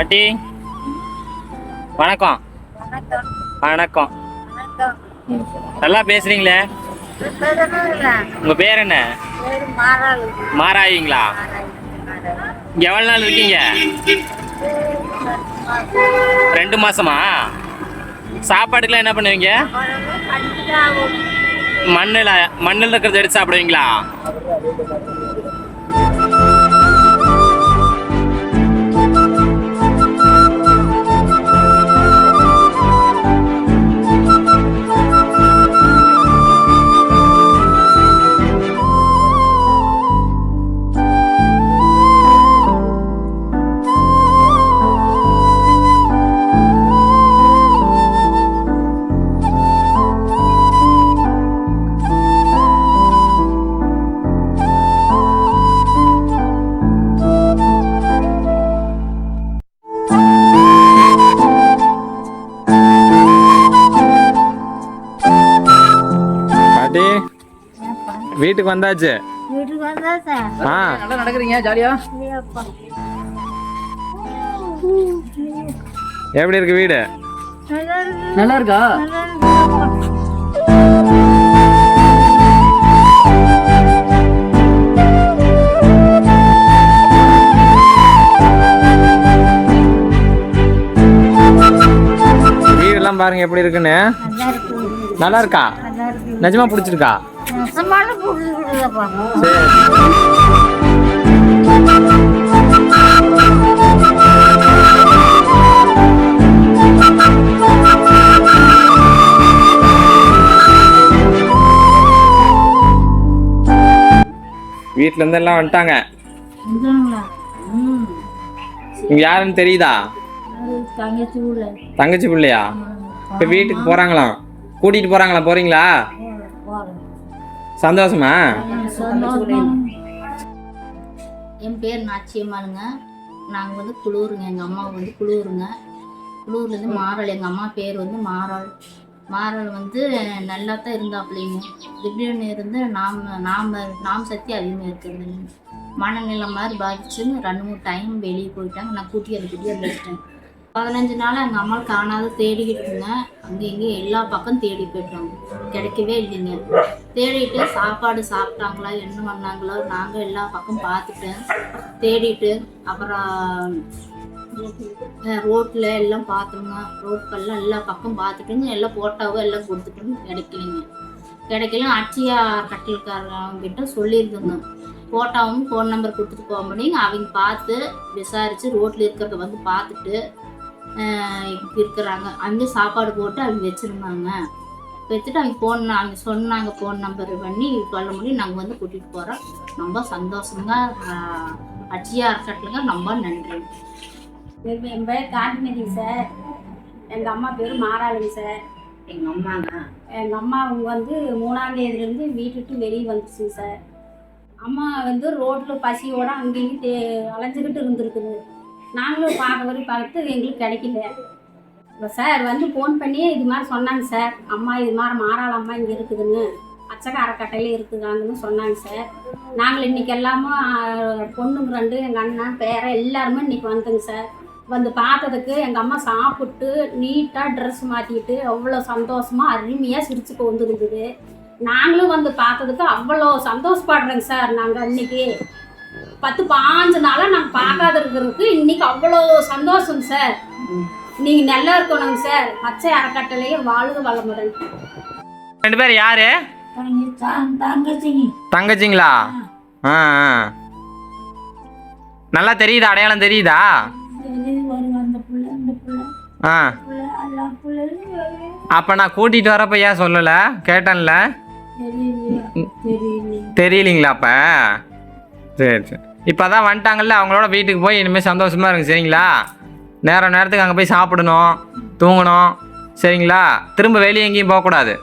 பாட்டி. வணக்கம். வணக்கம். நல்லா பேசுறீங்களே? உங்க பேர் என்ன? இங்க எவ்வளவு நாள் இருக்கீங்க? ரெண்டு மாசமா? சாப்பாடுக்கெல்லாம் என்ன பண்ணுவீங்க? மண்ணில் மண்ணில் இருக்கிறத எடுத்து சாப்பிடுவீங்களா? வீட்டுக்கு வந்தாச்சு. வீட்டுக்கு வந்தா சார். ஆ. நல்லா நடக்கிறீங்க ஜாலியா? இல்லையாப்பா. எப்படி இருக்கு வீடு? நல்லா இருக்கு. வீடெல்லாம் பாருங்க எப்படி இருக்குன்னு. நல்லா இருக்கு. நல்லா இருக்கா? நல்லா இருக்கு. நிஜமா பிடிச்சிருக்கா? நெசமான வீட்ல இருந்து எல்லாம் வந்துட்டாங்க. இங்க யாருன்னு தெரியுதா? தங்கச்சி பிள்ளையா? இப்ப வீட்டுக்கு போறாங்களாம். கூட்டிட்டு போறாங்களா போறீங்களா? சந்தோஷமா? என் பேர் நாச்சியம்மாளுங்க. நாங்கள் வந்து குளூருங்க. எங்கள் அம்மா வந்து குளூருங்க. குளூர்லேருந்து மாறல். எங்கள் அம்மா பேர் வந்து மாறல். மாறல் வந்து நல்லா தான் இருந்தாப்புலைங்க. திடீர்னு இருந்து நாம் நாம் நாம் சக்தி அதிகமாக இருக்கிறது மனநிலை மாதிரி பாதிச்சுன்னு ரெண்டு மூணு டைம் வெளியே போயிட்டாங்க. நான் கூட்டி அதை கூட்டி வந்துட்டேன் பதினஞ்சு நாள் எங்கள் அம்மா காணாத தேடிக்கிட்டு இருந்தேன். அங்கே இங்கேயும் எல்லா பக்கம் தேடி போயிட்டோம் கிடைக்கவே இல்லைங்க. தேடிட்டு சாப்பாடு சாப்பிட்டாங்களா என்ன பண்ணாங்களோ நாங்கள் எல்லா பக்கம் பார்த்துட்டேன் தேடிட்டு அப்புறம் ரோட்டில் எல்லாம் பார்த்தோங்க ரோட்கள்லாம் எல்லா பக்கம் பார்த்துட்டுங்க எல்லாம் போட்டோவோ எல்லாம் கொடுத்துட்டு கிடைக்கலைங்க. கிடைக்கல அச்சியா கட்டில்காரங்கிட்ட சொல்லியிருந்தோங்க. போட்டோவும் ஃபோன் நம்பர் கொடுத்துட்டு போக முடியுங்க அவங்க பார்த்து விசாரித்து ரோட்டில் இருக்கிறத வந்து பார்த்துட்டு இருக்கிறாங்க. அங்கே சாப்பாடு போட்டு அவங்க வச்சுருந்தாங்க. வச்சுட்டு அவங்க ஃபோன் அவங்க சொன்னாங்க ஃபோன் நம்பர் பண்ணி சொல்ல முடியும் நாங்கள் வந்து கூட்டிகிட்டு போகிறோம் ரொம்ப சந்தோஷங்க. ஆஹ் அச்சியா அறக்கட்டளுங்க ரொம்ப நன்றி. என் பேர் காந்திமதி சார். எங்கள் அம்மா பேர் மாராளுங்க சார். எங்கள் அம்மாங்க? எங்கள் அம்மா அவங்க வந்து மூணாம் தேதியிலேருந்து வீட்டுக்கு வெளியே வந்துச்சுங்க சார். அம்மா வந்து ரோட்டில் பசியோட அங்கேயும் தே அலைஞ்சிக்கிட்டு இருந்திருக்குது. நாங்களும் பார்க்க வரை பார்த்து எங்களுக்கு கிடைக்கல சார் வந்து ஃபோன் பண்ணி இது மாதிரி சொன்னாங்க சார் அம்மா இது மாதிரி மாறாள அம்மா இங்கே இருக்குதுன்னு. அச்சக அறக்கட்டையில் இருக்குதாங்கன்னு சொன்னாங்க சார் நாங்கள் இன்றைக்கி எல்லாமும் பொண்ணுங்க ரெண்டு எங்கள் அண்ணன் பேர எல்லாருமே இன்றைக்கி வந்தோங்க சார் வந்து பார்த்ததுக்கு எங்கள் அம்மா சாப்பிட்டு நீட்டாக ட்ரெஸ் மாற்றிக்கிட்டு அவ்வளோ சந்தோஷமாக அருமையாக சிரிச்சுக்கு வந்துருந்தது நாங்களும் வந்து பார்த்ததுக்கு அவ்வளோ சந்தோஷப்படுறோங்க சார் நாங்கள் இன்னைக்கு. பத்து பாஞ்சு நாளாக நாங்கள் பார்க்காத இருக்கிறதுக்கு இன்னைக்கு அவ்வளோ சந்தோஷம் சார். நீங்கள் நல்லா இருக்கணுங்க சார். பச்சை அறக்கட்டளையே வாழ்க வளமுடன். ரெண்டு பேர் யாரு? தங்கச்சிங்க. தங்கச்சிங்களா? ஆ. ஆ. நல்லா தெரியுதா? அடையாளம் தெரியுதா? வருங்க அந்த புள்ள இந்த புள்ள. ஆ. அப்ப நான் கூட்டிட்டு வரப்ப ஏன் சொல்லல? கேட்டேன்ல. தெரியலீங்களா அப்ப? சரி சரி. இப்போ தான் வந்துட்டாங்கல்ல அவங்களோட வீட்டுக்கு போய் இனிமேல் சந்தோஷமாக இருக்கும் சரிங்களா? நேரம் நேரத்துக்கு அங்கே போய் சாப்பிடணும் தூங்கணும் சரிங்களா? திரும்ப வெளியே எங்கேயும் போகக்கூடாது.